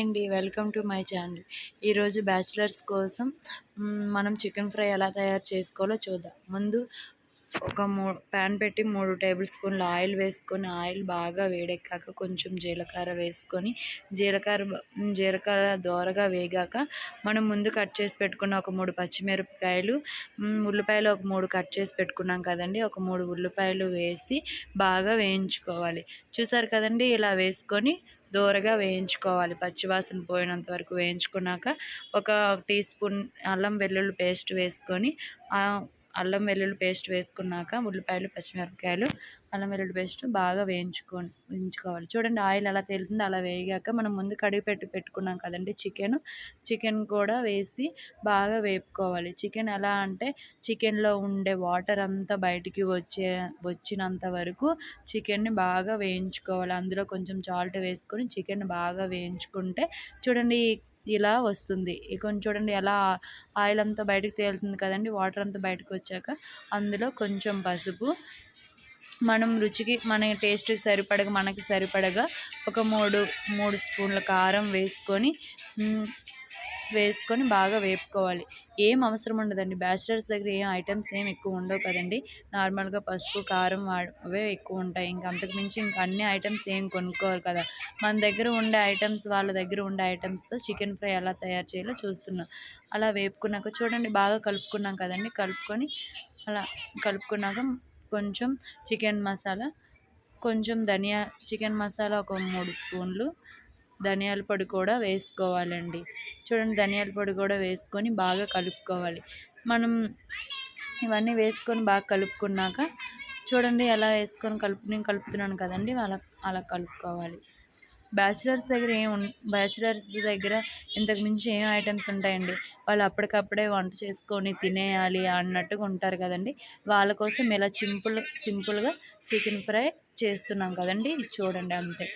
అండి welcome to my channel. ఈరోజు bachelors కోసం మనం చికెన్ ఫ్రై ఎలా తయారు చేసుకోవాలో చూద్దాం. ముందు ఒక మూ ప్యాన్ పెట్టి మూడు టేబుల్ స్పూన్ల ఆయిల్ వేసుకొని ఆయిల్ బాగా వేడెక్కాక కొంచెం జీలకర్ర వేసుకొని జీలకర్ర జీలకర్ర దోరగా వేగాక మనం ముందు కట్ చేసి పెట్టుకున్న ఒక మూడు పచ్చిమిరపకాయలు ఉల్లిపాయలు ఒక మూడు కట్ చేసి పెట్టుకున్నాం కదండి ఒక మూడు ఉల్లిపాయలు వేసి బాగా వేయించుకోవాలి. చూసారు కదండి ఇలా వేసుకొని దూరగా వేయించుకోవాలి. పచ్చివాసన పోయినంత వరకు వేయించుకున్నాక ఒక టీ స్పూన్ అల్లం వెల్లుల్లి పేస్ట్ వేసుకొని అల్లం వెల్లుల్లి పేస్ట్ వేసుకున్నాక ఉల్లిపాయలు పచ్చిమిరపకాయలు అల్లం వెల్లుల్లి పేస్ట్ బాగా వేయించుకో వేయించుకోవాలి. చూడండి ఆయిల్ ఎలా తేలుతుందో అలా వేగాక మనం ముందు కడిగి పెట్టి పెట్టుకున్నాం కదండి చికెన్. చికెన్ కూడా వేసి బాగా వేపుకోవాలి. చికెన్ ఎలా అంటే చికెన్లో ఉండే వాటర్ అంతా బయటికి వచ్చే వచ్చినంత వరకు చికెన్ని బాగా వేయించుకోవాలి. అందులో కొంచెం సాల్ట్ వేసుకొని చికెన్ బాగా వేయించుకుంటే చూడండి ఇలా వస్తుంది. కొంచెం చూడండి ఎలా ఆయిల్ అంతా బయటకు తేలుతుంది కదండి వాటర్ అంతా బయటకు వచ్చాక అందులో కొంచెం పసుపు. మనం రుచికి మన టేస్ట్కి సరిపడగా మనకి సరిపడగా ఒక మూడు మూడు స్పూన్ల కారం వేసుకొని వేసుకొని బాగా వేపుకోవాలి. ఏం అవసరం ఉండదండి. బ్యాచిలర్స్ దగ్గర ఏం ఐటమ్స్ ఏం ఎక్కువ ఉండవు కదండి. నార్మల్గా పసుపు కారం వా- అవే ఎక్కువ ఉంటాయి. ఇంకా అంతకుమించి ఇంకా అన్ని ఐటమ్స్ ఏం కొనుక్కోరు కదా. మన దగ్గర ఉండే ఐటమ్స్ వాళ్ళ దగ్గర ఉండే ఐటమ్స్తో చికెన్ ఫ్రై ఎలా తయారు చేయాలో చూస్తున్నాం. అలా వేపుకున్నాక చూడండి బాగా కలుపుకున్నాం కదండి. కలుపుకొని అలా కలుపుకున్నాక కొంచెం చికెన్ మసాలా కొంచెం ధనియా చికెన్ మసాలా ఒక మూడు స్పూన్లు ధనియాల పొడి కూడా వేసుకోవాలండి. చూడండి ధనియాల పొడి కూడా వేసుకొని బాగా కలుపుకోవాలి. మనం ఇవన్నీ వేసుకొని బాగా కలుపుకున్నాక చూడండి ఎలా వేసుకొని కలుపు నేను కలుపుతున్నాను కదండి అలా అలా కలుపుకోవాలి. బ్యాచిలర్స్ దగ్గర ఏం బ్యాచిలర్స్ దగ్గర ఇంతకు మించి ఏం ఐటమ్స్ ఉంటాయండి? వాళ్ళు అప్పటికప్పుడే వంట చేసుకొని తినేయాలి అన్నట్టుగా ఉంటారు కదండి. వాళ్ళ కోసం ఇలా సింపుల్ సింపుల్గా చికెన్ ఫ్రై చేస్తున్నాం కదండి. చూడండి అంతే.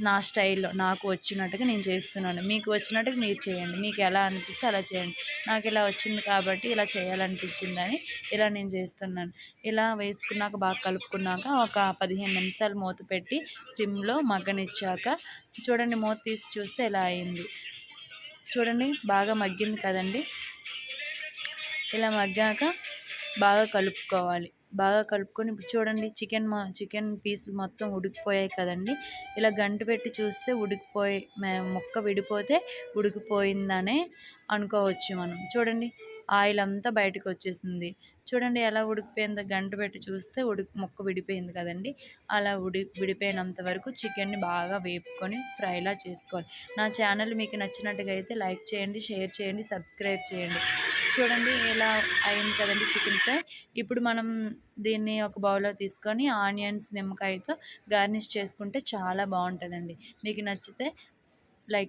నా స్టైల్లో నాకు వచ్చినట్టుగా నేను చేస్తున్నాను. మీకు వచ్చినట్టుగా మీరు చేయండి. మీకు ఎలా అనిపిస్తే అలా చేయండి. నాకు ఇలా వచ్చింది కాబట్టి ఇలా చేయాలనిపించిందని ఇలా నేను చేస్తున్నాను. ఇలా వేసుకున్నాక బాగా కలుపుకున్నాక ఒక పదిహేను నిమిషాలు మూత పెట్టి సిమ్లో మగ్గనిచ్చాక చూడండి మూత తీసి చూస్తే ఇలా అయింది. చూడండి బాగా మగ్గింది కదండి. ఇలా మగ్గాక బాగా కలుపుకోవాలి. బాగా కలుపుకొని ఇప్పుడు చూడండి చికెన్ మా చికెన్ పీసులు మొత్తం ఉడికిపోయాయి కదండి. ఇలా గంట పెట్టి చూస్తే ఉడికిపోయి మొక్క ముక్క విడిపోతే ఉడికిపోయిందనే అనుకోవచ్చు మనం. చూడండి ఆయిల్ అంతా బయటకు వచ్చేసింది చూడండి ఎలా ఉడికిపోయిందో గంట పెట్టి చూస్తే ఉడికి ముక్క విడిపోయింది కదండి. అలా ఉడి విడిపోయినంత వరకు చికెన్ని బాగా వేపుకొని ఫ్రైలా చేసుకోవాలి. నా ఛానల్ మీకు నచ్చినట్టుగా అయితే లైక్ చేయండి షేర్ చేయండి సబ్స్క్రైబ్ చేయండి. చూడండి ఇలా అయింది కదండి చికెన్ ఫ్రై. ఇప్పుడు మనం దీన్ని ఒక బౌల్లో తీసుకొని ఆనియన్స్ నిమ్మకాయతో గార్నిష్ చేసుకుంటే చాలా బాగుంటుందండి. మీకు నచ్చితే లైక్